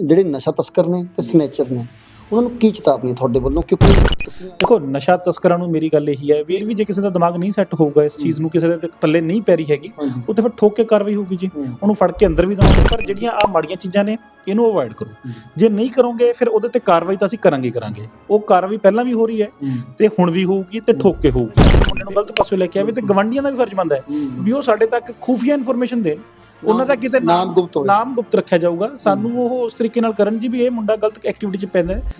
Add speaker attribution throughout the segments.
Speaker 1: ਜਿਹੜੇ ਨਸ਼ਾ ਤਸਕਰ ਨੇ ਤੇ ਸਨੈਚਰ ਨੇ ਉਹਨਾਂ ਨੂੰ ਕੀ ਚੇਤਾਵਨੀ ਤੁਹਾਡੇ ਵੱਲੋਂ? ਕਿਉਂਕਿ
Speaker 2: ਦੇਖੋ ਨਸ਼ਾ ਤਸਕਰਾਂ ਨੂੰ ਮੇਰੀ ਗੱਲ ਇਹੀ ਹੈ ਵੀਰ ਵੀ ਜੇ ਕਿਸੇ ਦਾ ਦਿਮਾਗ ਨਹੀਂ ਸੈੱਟ ਹੋਊਗਾ ਇਸ ਚੀਜ਼ ਨੂੰ ਕਿਸੇ ਦੇ ਪੱਲੇ ਨਹੀਂ ਪੈ ਰਹੀ ਹੈਗੀ ਉੱਥੇ ਫਿਰ ਠੋਕ ਕੇ ਕਾਰਵਾਈ ਹੋਊਗੀ ਜੀ। ਉਹਨੂੰ ਫੜ ਕੇ ਅੰਦਰ ਵੀ ਦਵਾਂਗੇ ਪਰ ਜਿਹੜੀਆਂ ਆ ਮਾੜੀਆਂ ਚੀਜ਼ਾਂ ਨੇ ਇਹਨੂੰ ਅਵੋਇਡ ਕਰੋ। ਜੇ ਨਹੀਂ ਕਰੋਗੇ ਫਿਰ ਉਹਦੇ ਤੇ ਕਾਰਵਾਈ ਤਾਂ ਅਸੀਂ ਕਰਾਂਗੇ ਕਰਾਂਗੇ। ਉਹ ਕਾਰਵਾਈ ਪਹਿਲਾਂ ਵੀ ਹੋ ਰਹੀ ਹੈ ਤੇ ਹੁਣ ਵੀ ਹੋਊਗੀ ਤੇ ਠੋਕ ਕੇ ਹੋਊਗੀ। ਮੁੰਡੇ ਨੂੰ ਗਲਤ ਪਾਸੇ ਲੈ ਕੇ ਆਵੇ ਤੇ ਗਵੰਡੀਆਂ ਦਾ ਵੀ ਫਰਜ਼ ਬਣਦਾ ਹੈ ਵੀ ਉਹ ਸਾਡੇ ਤੱਕ ਖੂਫੀਆ ਇਨਫੋਰਮੇਸ਼ਨ ਦੇਣ। ਉਹਨਾਂ ਦਾ ਕਿਤੇ
Speaker 1: ਨਾਮ ਗੁਪਤ ਹੋਵੇ
Speaker 2: ਨਾਮ ਗੁਪਤ ਰੱਖਿਆ ਜਾਊਗਾ। ਸਾਨੂੰ ਉਹ ਉਸ ਤਰੀਕੇ ਨਾਲ ਕਰਨ ਜੀ ਵੀ ਇਹ ਮੁੰਡਾ ਗਲਤ ਐਕਟੀਵਿਟੀ 'ਚ ਪੈਂਦਾ ਹੈ।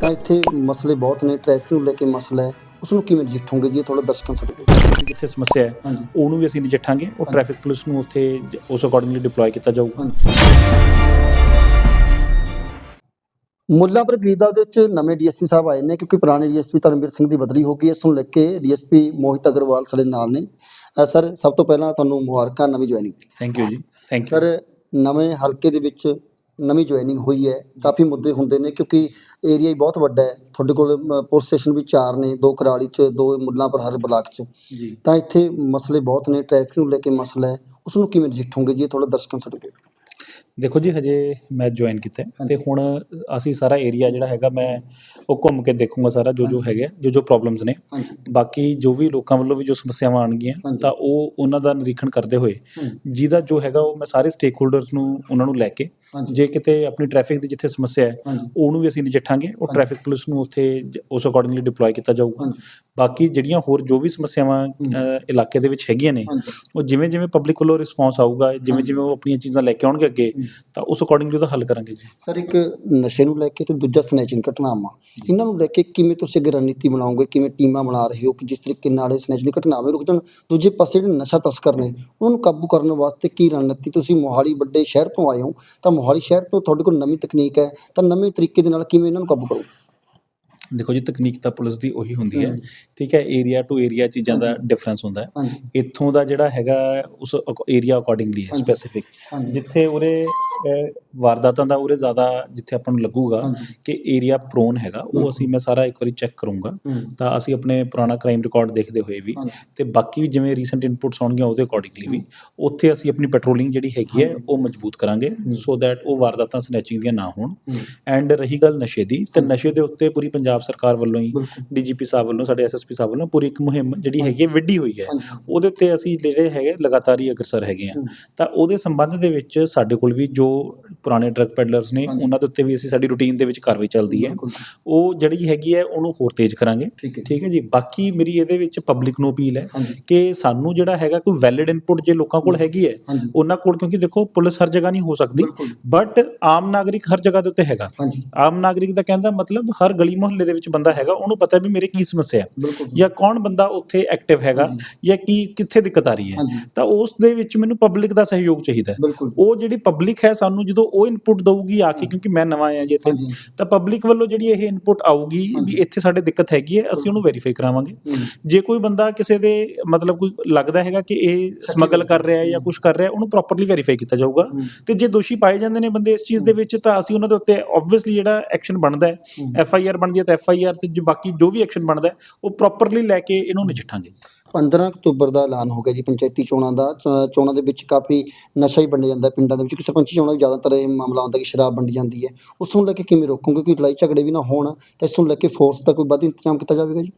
Speaker 1: ਤਾਂ ਇੱਥੇ ਮਸਲੇ ਬਹੁਤ ਨੇ ਟ੍ਰੈਫਿਕ ਨੂੰ ਲੈ ਕੇ ਮਸਲਾ ਹੈ। ਉਸ ਨੂੰ ਕਿਵੇਂ ਨਜਿੱਠੋਗੇ ਜੀ? ਥੋੜਾ ਦਰਸ਼ਕਾਂ ਸਾਡੇ
Speaker 2: ਜਿੱਥੇ ਸਮੱਸਿਆ ਹੈ ਉਹਨੂੰ ਵੀ ਅਸੀਂ ਨਜਿੱਠਾਂਗੇ। ਉਹ। ਟ੍ਰੈਫਿਕ ਪੁਲਿਸ ਨੂੰ ਉੱਥੇ ਉਸ ਅਕੋਰਡਿੰਗਲੀ ਡਿਪਲੋਏ ਕੀਤਾ ਜਾਊਗਾ।
Speaker 1: ਮੁੱਲਾਪੁਰ ਗਰੀਦਾ ਦੇ ਵਿੱਚ ਨਵੇਂ ਡੀਐਸਪੀ ਸਾਹਿਬ ਆਏ ਨੇ ਕਿਉਂਕਿ ਪੁਰਾਣੇ ਡੀਐਸਪੀ ਧਰਮਵੀਰ ਸਿੰਘ ਦੀ ਬਦਲੀ ਹੋ ਗਈ ਹੈ। ਇਸ ਨੂੰ ਲੈ ਕੇ ਡੀਐਸਪੀ ਮੋਹਿਤ ਅਗਰਵਾਲ ਸਾਡੇ ਨਾਲ ਨੇ। ਸਰ ਸਭ ਤੋਂ ਪਹਿਲਾਂ ਤੁਹਾਨੂੰ ਮੁਬਾਰਕਾਂ ਨਵੀਂ joining
Speaker 2: thank you ji thank you
Speaker 1: sir ਨਵੇਂ ਹਲਕੇ ਦੇ ਵਿੱਚ ਨਵੀਂ ਜੁਆਇਨਿੰਗ ਹੋਈ ਹੈ। ਕਾਫੀ ਮੁੱਦੇ ਹੁੰਦੇ ਨੇ ਕਿਉਂਕਿ ਏਰੀਆ ਹੀ ਬਹੁਤ ਵੱਡਾ ਹੈ। ਤੁਹਾਡੇ ਕੋਲ ਪੁਲਿਸ ਸਟੇਸ਼ਨ ਵੀ ਚਾਰ ਨੇ ਦੋ ਕਰਾਲੀ 'ਚ ਦੋ ਮੁੱਲਾਂਪੁਰ ਹਰ ਬਲਾਕ 'ਚ। ਤਾਂ ਇੱਥੇ ਮਸਲੇ ਬਹੁਤ ਨੇ ਟ੍ਰੈਫਿਕ ਨੂੰ ਲੈ ਕੇ ਮਸਲਾ ਹੈ। ਉਸ ਨੂੰ ਕਿਵੇਂ ਨਜਿੱਠੋਗੇ ਜੀ? ਥੋੜਾ ਦਰਸ਼ਕਾਂ ਸਾਡੇ ਕੋਲ
Speaker 2: ਦੇਖੋ ਜੀ ਹਜੇ ਮੈਂ ਜੁਆਇਨ ਕੀਤਾ ਹੈ। ਤੇ ਹੁਣ ਅਸੀਂ ਸਾਰਾ ਏਰੀਆ ਜਿਹੜਾ ਹੈਗਾ ਮੈਂ ਉਹ ਘੁੰਮ ਕੇ ਦੇਖੂੰਗਾ ਸਾਰਾ ਜੋ ਜੋ। ਹੈਗਾ ਜੋ ਜੋ ਪ੍ਰੋਬਲਮਸ ਨੇ ਬਾਕੀ ਜੋ ਵੀ ਲੋਕਾਂ ਵੱਲੋਂ ਵੀ ਜੋ ਸਮੱਸਿਆਵਾਂ ਆਣਗੀਆਂ। ਤਾਂ ਉਹ ਉਹਨਾਂ ਦਾ ਨਿਰੀਖਣ ਕਰਦੇ ਹੋਏ। ਜਿਹਦਾ ਜੋ ਹੈਗਾ ਉਹ ਮੈਂ ਸਾਰੇ ਸਟੇਕ ਹੋਲਡਰਸ ਨੂੰ ਉਹਨਾਂ ਨੂੰ ਲੈ ਕੇ ਜੇ ਕਿਤੇ ਆਪਣੀ ਟ੍ਰੈਫਿਕ ਦੀ ਜਿੱਥੇ ਸਮੱਸਿਆ ਹੈ ਉਹਨੂੰ ਵੀ ਅਸੀਂ ਨਜਿੱਠਾਂਗੇ ਉਹ। ਟ੍ਰੈਫਿਕ ਪੁਲਿਸ ਨੂੰ ਉੱਥੇ ਉਸ ਅਕੋਰਡਿੰਗਲੀ ਡਿਪਲੋਏ ਕੀਤਾ ਜਾਊਗਾ ਬਾਕੀ ਜਿਹੜੀਆਂ ਹੋਰ ਜੋ ਵੀ ਸਮੱਸਿਆਵਾਂ ਇਲਾਕੇ ਦੇ ਵਿੱਚ ਹੈਗੀਆਂ ਨੇ ਉਹ ਜਿਵੇਂ ਜਿਵੇਂ ਪਬਲਿਕ ਵੱਲੋਂ ਰਿਸਪੌਂਸ ਆਊਗਾ ਜਿਵੇਂ। ਜਿਵੇਂ ਉਹ ਆਪਣੀਆਂ ਚੀਜ਼ਾਂ ਲੈ ਕੇ ਆਉਣਗੇ ਅੱਗੇ। ਤਾਂ ਉਸ ਅਕੋਰਡਿੰਗਲੀ ਉਹਦਾ ਹੱਲ ਕਰਾਂਗੇ ਜੀ।
Speaker 1: ਸਰ, ਇੱਕ ਨਸ਼ੇ ਨੂੰ ਲੈ ਕੇ ਤੇ ਦੂਜਾ ਸਨੈਚਿੰਗ ਘਟਨਾਵਾਂ, ਇਹਨਾਂ ਨੂੰ ਲੈ ਕੇ ਕਿਵੇਂ ਤੁਸੀਂ ਅੱਗੇ ਰਣਨੀਤੀ ਬਣਾਓਗੇ? ਕਿਵੇਂ ਟੀਮਾਂ ਬਣਾ ਰਹੇ ਹੋ ਕਿ ਜਿਸ ਤਰੀਕੇ ਨਾਲ ਇਹ ਸਨੈਚਿੰਗ ਘਟਨਾਵਾਂ ਰੁਕ ਜਾਣ? ਦੂਜੇ ਪਾਸੇ ਜਿਹੜੇ ਨਸ਼ਾ ਤਸਕਰ ਨੇ, ਉਹਨਾਂ ਨੂੰ ਕਾਬੂ ਕਰਨ ਵਾਸਤੇ ਕੀ ਰਣਨੀਤੀ? ਤੁਸੀਂ ਮੋਹਾਲੀ ਵੱਡੇ ਸ਼ਹਿਰ ਤੋਂ ਆਏ ਹੋ, ਤਾਂ ਮੋਹਾਲੀ ਸ਼ਹਿਰ ਤੋਂ ਤੁਹਾਡੇ ਕੋਲ ਨਵੀਂ ਤਕਨੀਕ ਹੈ, ਤਾਂ ਨਵੇਂ ਤਰੀਕੇ ਦੇ ਨਾਲ ਕਿਵੇਂ ਇਹਨਾਂ ਨੂੰ ਕਾਬੂ ਕਰੋਗੇ?
Speaker 2: ਦੇਖੋ ਜੀ ਤਕਨੀਕ ਤਾਂ ਪੁਲਿਸ ਦੀ ਉਹੀ ਹੁੰਦੀ ਹੈ। ਠੀਕ ਹੈ ਏਰੀਆ ਟੂ ਏਰੀਆ ਚੀਜ਼ਾਂ ਦਾ। ਡਿਫਰੈਂਸ ਹੁੰਦਾ ਹੈ ਇੱਥੋਂ ਦਾ ਜਿਹੜਾ ਹੈਗਾ ਉਸ ਏਰੀਆ ਅਕੋਰਡਿੰਗਲੀ ਹੈ। ਸਪੈਸੀਫਿਕ ਜਿੱਥੇ ਉਰੇ ਵਾਰਦਾਤਾਂ ਦਾ ਉਰੇ ਜ਼ਿਆਦਾ ਜਿੱਥੇ ਆਪਾਂ ਨੂੰ ਲੱਗੂਗਾ ਕਿ ਏਰੀਆ ਪ੍ਰੋਨ ਹੈਗਾ ਉਹ। ਅਸੀਂ ਮੈਂ ਸਾਰਾ ਇੱਕ ਵਾਰੀ ਚੈੱਕ ਕਰੂੰਗਾ ਤਾਂ ਅਸੀਂ ਆਪਣੇ ਪੁਰਾਣਾ ਕ੍ਰਾਈਮ ਰਿਕਾਰਡ ਦੇਖਦੇ ਹੋਏ ਵੀ ਤੇ ਬਾਕੀ ਜਿਵੇਂ ਰੀਸੈਂਟ ਇਨਪੁਟਸ ਆਉਣਗੀਆਂ ਉਹਦੇ ਅਕੋਰਡਿੰਗਲੀ ਵੀ ਉੱਥੇ ਅਸੀਂ ਆਪਣੀ ਪੈਟਰੋਲਿੰਗ ਜਿਹੜੀ ਹੈਗੀ ਹੈ। ਉਹ ਮਜ਼ਬੂਤ ਕਰਾਂਗੇ। ਸੋ ਦੈਟ ਉਹ ਵਾਰਦਾਤਾਂ ਸਨੈਚਿੰਗ ਦੀਆਂ ਨਾ ਹੋਣ ਐਂਡ ਰਹੀ ਗੱਲ ਨਸ਼ੇ ਦੀ ਤੇ। ਨਸ਼ੇ ਦੇ ਉੱਤੇ ਪੂਰੀ ਪੰਜਾਬ ਸਰਕਾਰ ਵੱਲੋਂ ਹੀ ਡੀਜੀਪੀ ਸਾਹਿਬ ਵੱਲੋਂ ਸਾਡੇ ਐਸਐਸਪੀ ਸਾਹਿਬ ਵੱਲੋਂ ਪੂਰੀ ਇੱਕ ਮੁਹਿੰਮ ਜਿਹੜੀ। ਹੈਗੀ ਵਿੱਢੀ ਹੋਈ ਹੈ। ਉਹਦੇ ਤੇ ਅਸੀਂ ਜਿਹੜੇ ਹੈਗੇ ਲਗਾਤਾਰ ਹੀ ਅਗਰਸਰ ਹੈਗੇ ਆ। ਤਾਂ ਉਹਦੇ ਸੰਬੰਧ ਦੇ ਵਿੱਚ ਸਾਡੇ ਕੋਲ ਵੀ ਜੋ ਪੁਰਾਣੇ ਡਰੱਗ ਪੈਡਲਰਸ ਨੇ। ਉਹਨਾਂ ਦੇ ਉੱਤੇ ਵੀ ਅਸੀਂ ਸਾਡੀ ਰੂਟੀਨ ਦੇ ਵਿੱਚ ਕਾਰਵਾਈ ਚੱਲਦੀ ਹੈ। ਉਹ ਜਿਹੜੀ ਹੈਗੀ ਹੈ ਉਹਨੂੰ ਹੋਰ ਤੇਜ਼ ਕਰਾਂਗੇ।
Speaker 1: ਠੀਕ ਹੈ
Speaker 2: ਜੀ। ਬਾਕੀ ਮੇਰੀ ਇਹਦੇ ਵਿੱਚ ਪਬਲਿਕ ਨੂੰ ਅਪੀਲ ਹੈ ਕਿ ਸਾਨੂੰ ਜਿਹੜਾ ਹੈਗਾ ਕੋਈ ਵੈਲਿਡ ਇਨਪੁਟ ਜੇ ਲੋਕਾਂ ਕੋਲ ਹੈਗੀ ਹੈ ਉਹਨਾਂ ਕੋਲ ਕਿਉਂਕਿ ਦੇਖੋ ਪੁਲਿਸ ਹਰ ਜਗ੍ਹਾ ਨਹੀਂ ਹੋ ਸਕਦੀ। ਬਟ ਆਮ ਨਾਗਰਿਕ ਹਰ ਜਗ੍ਹਾ ਦੇ ਉੱਤੇ ਹੈਗਾ। ਆਮ ਨਾਗਰਿਕ ਦਾ ਕਹਿੰਦਾ ਮਤਲਬ ਹਰ ਗਲੀ ਮੁਹੱਲੇ ਦੇ ਵਿੱਚ ਬੰਦਾ ਹੈਗਾ ਉਹਨੂੰ ਪਤਾ ਵੀ ਮੇਰੇ ਕੀ ਸਮੱਸਿਆ ਹੈ ਜਾਂ ਕੌਣ ਬੰਦਾ ਉੱਥੇ ਐਕਟਿਵ ਹੈਗਾ ਜਾਂ ਕੀ ਕਿੱਥੇ ਦਿੱਕਤ ਆ ਰਹੀ ਹੈ। ਤਾਂ ਉਸ ਦੇ ਵਿੱਚ ਮੈਨੂੰ ਪਬਲਿਕ ਦਾ ਸਹਿਯੋਗ ਚਾਹੀਦਾ ਉਹ ਜਿਹੜੀ ਪਬਲਿਕ ਹੈ ਸਾਨੂੰ ਜਦੋਂ ਉਹ ਇਨਪੁਟ ਦਊਗੀ ਆ ਕੇ ਕਿਉਂਕਿ ਮੈਂ ਨਵਾਂ ਆਇਆ ਜੀ ਇੱਥੇ ਤਾਂ ਪਬਲਿਕ ਵੱਲੋਂ ਜਿਹੜੀ ਇਹ ਇਨਪੁਟ ਆਊਗੀ ਵੀ। ਇੱਥੇ ਸਾਡੇ ਦਿੱਕਤ ਹੈਗੀ ਹੈ ਅਸੀਂ ਉਹਨੂੰ ਵੈਰੀਫਾਈ ਕਰਾਵਾਂਗੇ। ਜੇ ਕੋਈ ਬੰਦਾ ਕਿਸੇ ਦੇ ਮਤਲਬ ਕੋਈ ਲੱਗਦਾ ਹੈਗਾ ਕਿ ਇਹ ਸਮਗਲ ਕਰ ਰਿਹਾ ਹੈ ਜਾਂ ਕੁਝ ਕਰ ਰਿਹਾ ਹੈ ਉਹਨੂੰ ਪ੍ਰੋਪਰਲੀ ਵੈਰੀਫਾਈ ਕੀਤਾ ਜਾਊਗਾ। ਤੇ ਜੇ ਦੋਸ਼ੀ ਪਾਏ ਜਾਂਦੇ ਨੇ ਬੰਦੇ ਇਸ ਚੀਜ਼ ਦੇ ਵਿੱਚ ਤਾਂ ਅਸੀਂ ਉਹਨਾਂ ਦੇ ਉੱਤੇ ਆਬਵੀਅਸਲੀ ਜਿਹੜਾ ਐਕਸ਼ਨ ਬਣਦਾ ਹੈ। ਐਫ ਆਈ ਆਰ ਬਣਦੀ ਹੈ ਐਫ ਆਈ ਆਰ ਤੇ ਜੋ ਬਾਕੀ ਜੋ ਵੀ ਐਕਸ਼ਨ ਬਣਦਾ ਉਹ ਪ੍ਰੋਪਰਲੀ ਲੈ ਕੇ ਇਹਨੂੰ ਨਜਿੱਠਾਂਗੇ।
Speaker 1: 15 ਅਕਤੂਬਰ ਦਾ ਐਲਾਨ ਹੋ ਗਿਆ ਜੀ ਪੰਚਾਇਤੀ ਚੋਣਾਂ ਦਾ। ਚੋਣਾਂ ਦੇ ਵਿੱਚ ਕਾਫੀ ਨਸ਼ਾ ਹੀ ਵੰਡਿਆ ਜਾਂਦਾ ਪਿੰਡਾਂ ਦੇ ਵਿੱਚ। ਕਿਉਂਕਿ ਸਰਪੰਚੀ ਚੋਣਾਂ ਵਿੱਚ ਜ਼ਿਆਦਾਤਰ ਇਹ ਮਾਮਲਾ ਆਉਂਦਾ ਕਿ ਸ਼ਰਾਬ ਵੰਡੀ ਜਾਂਦੀ ਹੈ। ਉਸ ਨੂੰ ਲੈ ਕੇ ਕਿਵੇਂ ਰੋਕੋਗੇ? ਕੋਈ ਲੜਾਈ ਝਗੜੇ ਵੀ ਨਾ ਹੋਣ, ਤਾਂ ਇਸ ਨੂੰ ਲੈ ਕੇ ਫੋਰਸ ਦਾ ਕੋਈ ਵੱਧ ਇੰਤਜ਼ਾਮ ਕੀਤਾ ਜਾਵੇਗਾ ਜੀ?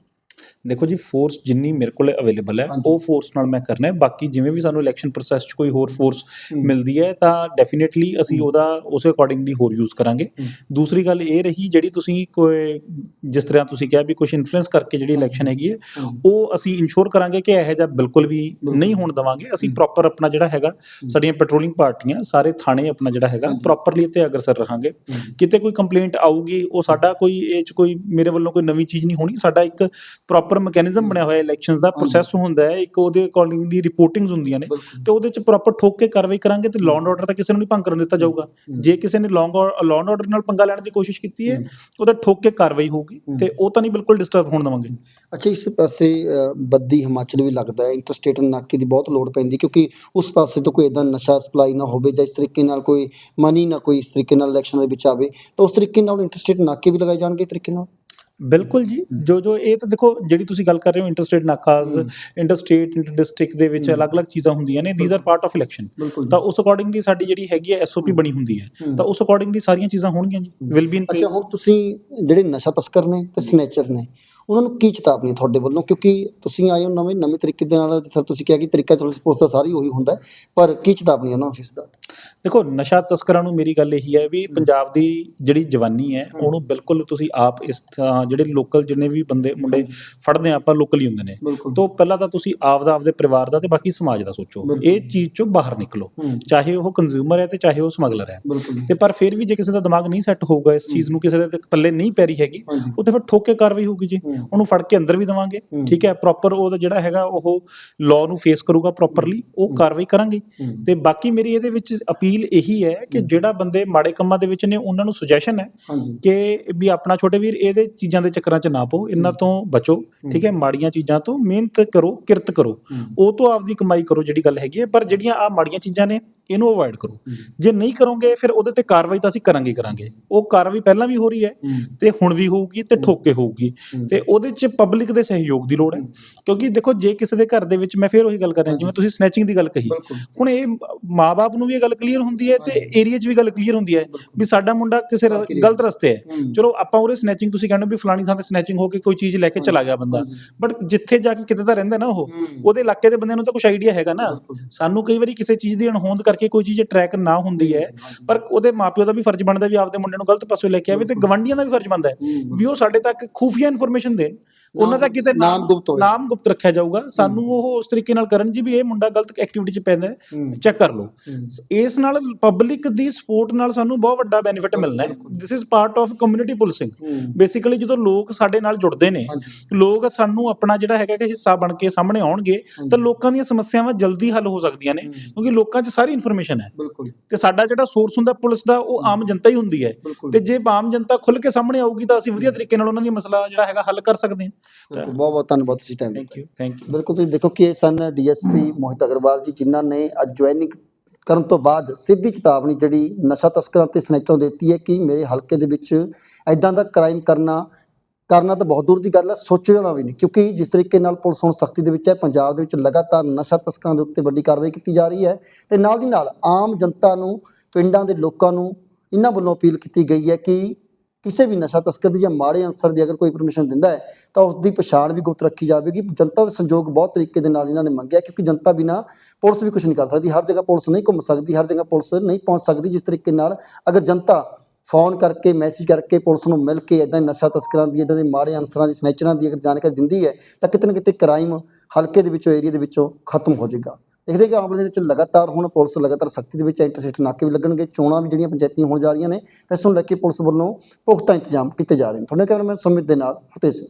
Speaker 2: ਦੇਖੋ ਜੀ ਫੋਰਸ ਜਿੰਨੀ ਮੇਰੇ ਕੋਲ ਅਵੇਲੇਬਲ ਹੈ। ਉਹ ਫੋਰਸ ਨਾਲ ਮੈਂ ਕਰਨਾ ਹੈ ਬਾਕੀ ਜਿਵੇਂ ਵੀ ਸਾਨੂੰ ਇਲੈਕਸ਼ਨ ਪ੍ਰੋਸੈਸ 'ਚ ਕੋਈ ਹੋਰ ਫੋਰਸ। ਮਿਲਦੀ ਹੈ ਤਾਂ ਡੈਫੀਨਿਟਲੀ ਅਸੀਂ। ਉਹਦਾ ਉਸੇ ਅਕੋਰਡਿੰਗਲੀ ਹੋਰ ਯੂਜ਼ ਕਰਾਂਗੇ। ਦੂਸਰੀ ਗੱਲ ਇਹ ਰਹੀ ਜਿਹੜੀ ਤੁਸੀਂ ਕੋਈ ਜਿਸ ਤਰ੍ਹਾਂ ਤੁਸੀਂ ਕਿਹਾ ਵੀ ਕੁਝ ਇਨਫਲੂਐਂਸ ਕਰਕੇ ਜਿਹੜੀ ਇਲੈਕਸ਼ਨ ਹੈਗੀ ਹੈ ਉਹ ਅਸੀਂ ਇਨਸ਼ੋਰ ਕਰਾਂਗੇ ਕਿ ਇਹੋ ਜਿਹਾ ਬਿਲਕੁਲ ਵੀ। ਨਹੀਂ ਹੋਣ ਦਵਾਂਗੇ ਅਸੀਂ। ਪ੍ਰੋਪਰ ਆਪਣਾ ਜਿਹੜਾ ਹੈਗਾ ਸਾਡੀਆਂ ਪੈਟਰੋਲਿੰਗ ਪਾਰਟੀਆਂ ਸਾਰੇ ਥਾਣੇ ਆਪਣਾ ਜਿਹੜਾ ਹੈਗਾ। ਪ੍ਰੋਪਰਲੀ ਤੇ ਅਗਰਸਰ ਰਹਾਂਗੇ ਕਿਤੇ ਕੋਈ ਕੰਪਲੇਂਟ ਆਊਗੀ ਉਹ ਸਾਡਾ ਕੋਈ ਇਹ ਚ ਕੋਈ ਮੇਰੇ ਵੱਲੋਂ ਕੋਈ ਨਵੀਂ ਚੀਜ਼ ਨਹੀਂ ਹੋਣੀ ਸਾਡਾ ਇੱਕ ਪ੍ਰੋਪਰ ਮੈਕੈਨਿਜ਼ਮ ਬਣਿਆ ਹੋਇਆ ਇਲੈਕਸ਼ਨਸ ਦਾ। ਪ੍ਰੋਸੈਸ ਹੁੰਦਾ ਹੈ ਇੱਕ ਉਹਦੇ ਅਕੋਰਡਿੰਗਲੀ ਰਿਪੋਰਟਿੰਗਸ ਹੁੰਦੀਆਂ ਨੇ ਤੇ ਉਹਦੇ ਚ ਪ੍ਰੋਪਰ ਠੋਕ ਕੇ ਕਾਰਵਾਈ ਕਰਾਂਗੇ ਤੇ ਲਾਅ ਐਂਡ ਆਰਡਰ ਤਾਂ ਕਿਸੇ ਨੂੰ ਨਹੀਂ ਭੰਗ ਕਰਨ ਦਿੱਤਾ ਜਾਊਗਾ। ਜੇ ਕਿਸੇ ਨੇ ਲਾਅ ਲਾਅ ਐਂਡ ਆਰਡਰ ਨਾਲ ਪੰਗਾ ਲੈਣ ਦੀ ਕੋਸ਼ਿਸ਼ ਕੀਤੀ ਹੈ। ਉਹਦਾ ਠੋਕ ਕੇ ਕਾਰਵਾਈ ਹੋਊਗੀ। ਤੇ ਉਹ ਤਾਂ ਨਹੀਂ ਬਿਲਕੁਲ ਡਿਸਟਰਬ ਹੋਣ ਦਵਾਂਗੇ
Speaker 1: ਅੱਛਾ ਇਸ ਪਾਸੇ ਬੱਦੀ ਹਿਮਾਚਲ ਵੀ ਲੱਗਦਾ ਹੈ ਇੰਟਰਸਟੇਟ ਨਾਕੇ ਦੀ ਬਹੁਤ ਲੋੜ ਪੈਂਦੀ ਕਿਉਂਕਿ ਉਸ ਪਾਸੇ ਤੋਂ ਕੋਈ ਇਦਾਂ ਨਸ਼ਾ ਸਪਲਾਈ ਨਾ ਹੋਵੇ ਜਾਂ ਇਸ ਤਰੀਕੇ ਨਾਲ ਕੋਈ ਮਨੀ ਨਾ ਕੋਈ ਇਸ ਤਰੀਕੇ ਨਾਲ ਇਲੈਕਸ਼ਨ ਦੇ ਵਿੱਚ ਆਵੇ ਤਾਂ ਉਸ ਤਰੀਕੇ ਨਾਲ ਇੰਟਰਸਟੇਟ ਨਾਕੇ ਵੀ ਲਗਾਏ ਜਾਣਗੇ ਤਰੀਕੇ ਨਾਲ
Speaker 2: ਬਿਲਕੁਲ ਜੀ ਜੋ ਜੋ ਇਹ ਤਾਂ ਦੇਖੋ ਜਿਹੜੀ ਤੁਸੀਂ ਗੱਲ ਕਰ ਰਹੇ ਹੋ ਇੰਟਰਸਟੇਟ ਨਾਕਾਜ਼। ਇੰਟਰਸਟੇਟ ਇੰਟਰ ਡਿਸਟ੍ਰਿਕਟ ਦੇ ਵਿੱਚ। ਅਲੱਗ-ਅਲੱਗ ਚੀਜ਼ਾਂ ਹੁੰਦੀਆਂ ਨੇ these are part of election ਤਾਂ ਉਸ ਅਕੋਰਡਿੰਗਲੀ ਸਾਡੀ ਜਿਹੜੀ ਹੈਗੀ ਹੈ ਐਸਓਪੀ। ਬਣੀ ਹੁੰਦੀ ਹੈ। ਤਾਂ ਉਸ ਅਕੋਰਡਿੰਗਲੀ ਸਾਰੀਆਂ ਚੀਜ਼ਾਂ ਹੋਣਗੀਆਂ ਜੀ। ਵਿਲ ਬੀ ਇਨ
Speaker 1: ਅੱਛਾ
Speaker 2: ਪਲੇਸ
Speaker 1: ਹੁਣ ਤੁਸੀਂ ਜਿਹੜੇ ਨਸ਼ਾ ਤਸਕਰ ਨੇ ਤੇ ਸਨੇਚਰ ਨੇ ਉਹਨਾਂ ਨੂੰ ਕੀ ਚੇਤਾਵਨੀ ਤੁਹਾਡੇ ਵੱਲੋਂ? ਕਿਉਂਕਿ ਤੁਸੀਂ ਆਏ ਹੋ ਨਵੇਂ ਨਵੇਂ ਤਰੀਕੇ ਦੇ ਨਾਲ ਜਿੱਥੇ ਤੁਸੀਂ ਕਿਹਾ ਕਿ ਤਰੀਕਾ ਚਲੋ ਸਪੋਰਟ ਦਾ ਸਾਰੀ ਉਹੀ ਹੁੰਦਾ ਪਰ ਕੀ ਚੇਤਾਵਨੀ ਉਹਨਾਂ ਨੂੰ ਇਸ ਦਾ?
Speaker 2: ਦੇਖੋ ਨਸ਼ਾ ਤਸਕਰਾਂ ਨੂੰ ਮੇਰੀ ਗੱਲ ਇਹੀ ਹੈ ਵੀ ਪੰਜਾਬ ਦੀ ਜਿਹੜੀ ਜਵਾਨੀ ਹੈ। ਉਹਨੂੰ ਬਿਲਕੁਲ ਤੁਸੀਂ ਆਪ ਇਸ ਜਿਹੜੇ ਲੋਕਲ ਜਿੰਨੇ ਵੀ ਬੰਦੇ ਮੁੰਡੇ ਫੜਦੇ ਆ ਆਪਾਂ ਲੋਕਲ ਹੀ ਹੁੰਦੇ ਨੇ। ਤੋਂ ਪਹਿਲਾਂ ਤਾਂ ਤੁਸੀਂ ਆਪ ਦਾ ਆਪਦੇ ਪਰਿਵਾਰ ਦਾ ਤੇ ਬਾਕੀ ਸਮਾਜ ਦਾ ਸੋਚੋ। ਇਹ ਚੀਜ਼ ਚੋਂ ਬਾਹਰ ਨਿਕਲੋ। ਚਾਹੇ ਉਹ ਕੰਜ਼ਿਊਮਰ ਹੈ ਤੇ ਚਾਹੇ ਉਹ ਸਮਗਲਰ ਹੈ। ਤੇ ਪਰ ਫਿਰ ਵੀ ਜੇ ਕਿਸੇ ਦਾ ਦਿਮਾਗ ਨਹੀਂ ਸੈੱਟ ਹੋਊਗਾ ਇਸ ਚੀਜ਼ ਨੂੰ ਕਿਸੇ ਦੇ ਪੱਲੇ ਨਹੀਂ ਪੈ ਰਹੀ ਹੈਗੀ ਉਹ ਤੇ ਫਿਰ ਠੋਕ ਕਾਰਵਾਈ ਹੋਊਗੀ ਜੀ। ਉਹਨੂੰ ਫੜ ਕੇ ਅੰਦਰ ਵੀ ਦਵਾਂਗੇ। ਠੀਕ ਹੈ ਪ੍ਰੋਪਰ ਉਹਦਾ ਜਿਹੜਾ ਹੈਗਾ ਉਹ ਲਾਅ ਨੂੰ ਫੇਸ ਕਰੂਗਾ ਪ੍ਰੋਪਰਲੀ ਉਹ। ਕਾਰਵਾਈ ਕਰਾਂਗੇ। ਤੇ ਬਾਕੀ ਮੇਰੀ ਇਹਦੇ ਵਿੱਚ ਅਪੀਲ ਇਹੀ ਹੈ ਕਿ। ਜਿਹੜਾ ਬੰਦੇ ਮਾੜੇ ਕੰਮਾਂ ਦੇ ਵਿੱਚ ਨੇ ਉਹਨਾਂ ਨੂੰ ਸੁਜੈਸ਼ਨ ਹੈ ਕਿ ਵੀ ਆਪਣਾ ਛੋਟੇ ਵੀਰ ਇਹਦੇ ਚੀਜ਼ਾਂ ਦੇ ਚੱਕਰਾਂ 'ਚ ਨਾ ਪਾਓ ਇਹਨਾਂ ਤੋਂ ਬਚੋ ਠੀਕ ਹੈ ਮਾੜੀਆਂ ਚੀਜ਼ਾਂ ਤੋਂ ਮਿਹਨਤ ਕਰੋ ਕਿਰਤ ਕਰੋ। ਉਹ ਤੋਂ ਆਪਦੀ ਕਮਾਈ ਕਰੋ ਜਿਹੜੀ ਗੱਲ ਹੈਗੀ ਹੈ ਪਰ ਜਿਹੜੀਆਂ ਆ ਮਾੜੀਆਂ ਚੀਜ਼ਾਂ ਨੇ ਇਹਨੂੰ ਅਵੋਇਡ ਕਰੋ। ਜੇ ਨਹੀਂ ਕਰੋਗੇ ਫਿਰ ਉਹਦੇ ਤੇ ਕਾਰਵਾਈ ਤਾਂ ਅਸੀਂ ਕਰਾਂਗੇ ਕਰਾਂਗੇ। ਉਹ ਕਾਰਵਾਈ ਪਹਿਲਾਂ ਵੀ ਹੋ ਰਹੀ ਹੈ ਤੇ ਹੁਣ ਵੀ ਹੋਊਗੀ ਤੇ ਠੋਕੇ ਹੋਊਗੀ। ਤੇ ਉਹਦੇ 'ਚ ਪਬਲਿਕ ਦੇ ਸਹਿਯੋਗ ਦੀ ਲੋੜ ਹੈ। ਕਿਉਂਕਿ ਦੇਖੋ ਜੇ ਕਿਸੇ ਦੇ ਘਰ ਦੇ ਵਿੱਚ ਮੈਂ ਫੇਰ ਉਹੀ ਗੱਲ ਕਰ ਰਿਹਾ ਜਿਵੇਂ ਤੁਸੀਂ ਸਨੈਚਿੰਗ ਦੀ ਗੱਲ ਕਹੀ। ਹੁਣ ਇਹ ਮਾਪੇ ਨੂੰ ਵੀ ਇਹ ਗੱਲ ਕਲੀਅਰ ਹੁੰਦੀ ਹੈ ਤੇ। ਏਰੀਆ 'ਚ ਵੀ ਗੱਲ ਕਲੀਅਰ ਹੁੰਦੀ ਹੈ ਵੀ ਸਾਡਾ ਮੁੰਡਾ ਕਿਸੇ ਗਲਤ ਰਸਤੇ ਹੈ। ਚਲੋ ਆਪਾਂ ਉਹਦੇ ਸਨੈਚਿੰਗ ਤੁਸੀਂ ਕਹਿੰਦੇ ਵੀ ਫਲਾਣੀ ਥਾਂ ਤੇ ਸਨੈਚਿੰਗ ਹੋ ਕੇ ਕੋਈ ਚੀਜ਼ ਲੈ ਕੇ ਚਲਾ ਗਿਆ ਬੰਦਾ। ਬਟ ਜਿੱਥੇ ਜਾ ਕੇ ਕਿਤੇ ਤਾਂ ਰਹਿੰਦਾ ਨਾ ਉਹ। ਉਹਦੇ ਇਲਾਕੇ ਦੇ ਬੰਦਿਆਂ ਨੂੰ ਤਾਂ ਕੁਝ ਆਈਡੀਆ ਹੈਗਾ ਨਾ। ਸਾਨੂੰ ਕਈ ਵਾਰੀ ਕਿਸੇ ਚੀਜ਼ ਦੀ ਅਣਹੋਂਦ ਕਰਕੇ ਕੋਈ ਚੀਜ਼ ਟਰੈਕ ਨਾ ਹੁੰਦੀ ਹੈ। ਪਰ ਉਹਦੇ ਮਾਪਿਓ ਦਾ ਵੀ ਫਰਜ਼ ਬਣਦਾ ਵੀ ਆਪਦੇ ਮੁੰਡੇ ਨੂੰ ਗਲਤ ਪਾਸੇ ਲੈ ਕੇ ਆਵੇ ਤੇ। ਗਵੰਡੀਆਂ ਦਾ ਵੀ ਫਰਜ਼ ਬਣਦਾ ਹੈ। ਵੀ ਉਹ ਸਾਡੇ ਤੱਕ ਖੂਫੀਆ ਇਨਫੋਰਮੇਸ਼ਨ ਦੇਣ। ਉਹਨਾਂ ਦਾ ਕਿਤੇ
Speaker 1: ਨਾਮ ਗੁਪਤ ਹੋਵੇ
Speaker 2: ਨਾਮ ਗੁਪਤ ਰੱਖਿਆ ਜਾਊਗਾ। ਸਾਨੂੰ ਉਹ ਉਸ ਤਰੀਕੇ ਨਾਲ ਕਰਨ ਜੀ ਵੀ ਇਹ ਮੁੰਡਾ ਗਲਤ ਐਕਟੀਵਿਟੀ 'ਚ ਪੈਂਦਾ ਚੈੱਕ ਕਰ ਲਓ। ਇਸ ਨਾਲ ਪਬਲਿਕ ਦੀ ਸਪੋਰਟ ਨਾਲ ਸਾਨੂੰ ਬਹੁਤ ਵੱਡਾ ਬੈਨੀਫਿਟ ਮਿਲਣਾ ਹੈ। This is part of community policing basically ਜਦੋਂ ਲੋਕ ਸਾਡੇ ਨਾਲ ਜੁੜਦੇ ਨੇ ਲੋਕ ਸਾਨੂੰ ਆਪਣਾ ਜਿਹੜਾ ਹੈਗਾ ਕਿ ਹਿੱਸਾ ਬਣ ਕੇ ਸਾਹਮਣੇ ਆਉਣਗੇ। ਤਾਂ ਲੋਕਾਂ ਦੀਆਂ ਸਮੱਸਿਆਵਾਂ ਜਲਦੀ ਹੱਲ ਹੋ ਸਕਦੀਆਂ ਨੇ। ਕਿਉਂਕਿ ਲੋਕਾਂ 'ਚ ਸਾਰੀ ਇਨਫੋਰਮੇਸ਼ਨ ਹੈ।
Speaker 1: ਬਿਲਕੁਲ।
Speaker 2: ਤੇ ਸਾਡਾ ਜਿਹੜਾ ਸੋਰਸ ਹੁੰਦਾ ਪੁਲਿਸ ਦਾ ਉਹ ਆਮ ਜਨਤਾ ਹੀ ਹੁੰਦੀ ਹੈ। ਤੇ ਜੇ ਆਮ ਜਨਤਾ ਖੁੱਲ ਕੇ ਸਾਹਮਣੇ ਆਊਗੀ ਤਾਂ ਅਸੀਂ ਵਧੀਆ ਤਰੀਕੇ ਨਾਲ ਉਹਨਾਂ ਦੀ ਮਸਲਾ ਜਿਹੜਾ ਹੈਗਾ ਹੱਲ ਕਰ ਸਕਦੇ ਹਾਂ।
Speaker 1: ਬਹੁਤ ਬਹੁਤ ਧੰਨਵਾਦ ਤੁਸੀਂ time
Speaker 2: thank you thank you
Speaker 1: ਬਿਲਕੁਲ ਤੁਸੀਂ ਦੇਖੋ ਕਿ ਇਹ ਸਨ ਡੀਐਸਪੀ ਮੋਹਿਤ ਅਗਰਵਾਲ ਜੀ ਜਿਨ੍ਹਾਂ ਨੇ ਅੱਜ ਜੁਆਇਨਿੰਗ ਕਰਨ ਤੋਂ ਬਾਅਦ ਸਿੱਧੀ ਚੇਤਾਵਨੀ ਜਿਹੜੀ ਨਸ਼ਾ ਤਸਕਰਾਂ ਤੇ ਸਨੈਚਰਾਂ ਦਿੱਤੀ ਹੈ ਕਿ ਮੇਰੇ ਹਲਕੇ ਦੇ ਵਿੱਚ ਐਦਾਂ ਦਾ ਕ੍ਰਾਈਮ ਕਰਨਾ ਕਰਨਾ ਤਾਂ ਬਹੁਤ ਦੂਰ ਦੀ ਗੱਲ ਹੈ ਸੋਚਣਾ ਵੀ ਨਹੀਂ। ਕਿਉਂਕਿ ਜਿਸ ਤਰੀਕੇ ਨਾਲ ਪੁਲਿਸ ਹੁਣ ਸਖਤੀ ਦੇ ਵਿੱਚ ਹੈ, ਪੰਜਾਬ ਦੇ ਵਿੱਚ ਲਗਾਤਾਰ ਨਸ਼ਾ ਤਸਕਰਾਂ ਦੇ ਉੱਤੇ ਵੱਡੀ ਕਾਰਵਾਈ ਕੀਤੀ ਜਾ ਰਹੀ ਹੈ ਤੇ ਨਾਲ ਦੀ ਨਾਲ ਆਮ ਜਨਤਾ ਨੂੰ, ਪਿੰਡਾਂ ਦੇ ਲੋਕਾਂ ਨੂੰ ਇਹਨਾਂ ਵੱਲੋਂ ਅਪੀਲ ਕੀਤੀ ਗਈ ਹੈ ਕਿ ਕਿਸੇ ਵੀ ਨਸ਼ਾ ਤਸਕਰ ਦੀ ਜਾਂ ਮਾੜੇ ਅਨਸਰ ਦੀ ਅਗਰ ਕੋਈ ਪਰਮਿਸ਼ਨ ਦਿੰਦਾ ਹੈ, ਤਾਂ ਉਸ ਦੀ ਪਛਾਣ ਵੀ ਗੁਪਤ ਰੱਖੀ ਜਾਵੇਗੀ। ਜਨਤਾ ਦਾ ਸੰਯੋਗ ਬਹੁਤ ਤਰੀਕੇ ਦੇ ਨਾਲ ਇਹਨਾਂ ਨੇ ਮੰਗਿਆ, ਕਿਉਂਕਿ ਜਨਤਾ ਬਿਨਾ ਪੁਲਿਸ ਵੀ ਕੁਝ ਨਹੀਂ ਕਰ ਸਕਦੀ। ਹਰ ਜਗ੍ਹਾ ਪੁਲਿਸ ਨਹੀਂ ਘੁੰਮ ਸਕਦੀ, ਹਰ ਜਗ੍ਹਾ ਪੁਲਿਸ ਨਹੀਂ ਪਹੁੰਚ ਸਕਦੀ, ਜਿਸ ਤਰੀਕੇ ਨਾਲ ਅਗਰ ਜਨਤਾ ਫੋਨ ਕਰਕੇ ਮੈਸੇਜ ਕਰਕੇ ਪੁਲਿਸ ਨੂੰ ਮਿਲ ਕੇ ਇਦਾਂ ਨਸ਼ਾ ਤਸਕਰਾਂ ਦੀ ਇਦਾਂ ਦੇ ਮਾੜੇ ਅਨਸਰਾਂ ਦੀ, ਸਨੈਚਰਾਂ ਦੀ ਅਗਰ ਜਾਣਕਾਰੀ ਦਿੰਦੀ ਹੈ, ਤਾਂ ਕਿਤੇ ਨਾ ਕਿਤੇ ਕ੍ਰਾਈਮ ਹਲਕੇ ਦੇ ਵਿੱਚੋਂ ਏਰੀਆ ਦੇ ਵਿੱਚੋਂ ਖਤਮ ਹੋ ਜਾਏਗਾ। ਦੇਖਦੇ ਕਿ ਆਮਲੇ ਦੇ ਵਿੱਚ ਲਗਾਤਾਰ ਹੁਣ ਪੁਲਿਸ ਲਗਾਤਾਰ ਸਖਤੀ ਦੇ ਵਿੱਚ ਇੰਟਰਸੈਕਟ ਨਾਕੇ ਵੀ ਲੱਗਣਗੇ, ਚੋਣਾਂ ਵੀ ਜਿਹੜੀਆਂ ਪੰਚਾਇਤੀਆਂ ਹੋਣ ਜਾ ਰਹੀਆਂ ਨੇ, ਤਾਂ ਇਸ ਨੂੰ ਲੈ ਕੇ ਪੁਲਿਸ ਵੱਲੋਂ ਪੁਖਤਾ ਇੰਤਜ਼ਾਮ ਕੀਤੇ ਜਾ ਰਹੇ ਨੇ। ਤੁਹਾਡੇ ਕੈਮਰਾਮੈਨ ਸੁਮਿਤ ਦੇ ਨਾਲ ਫਤਿਹ ਸਿੰਘ।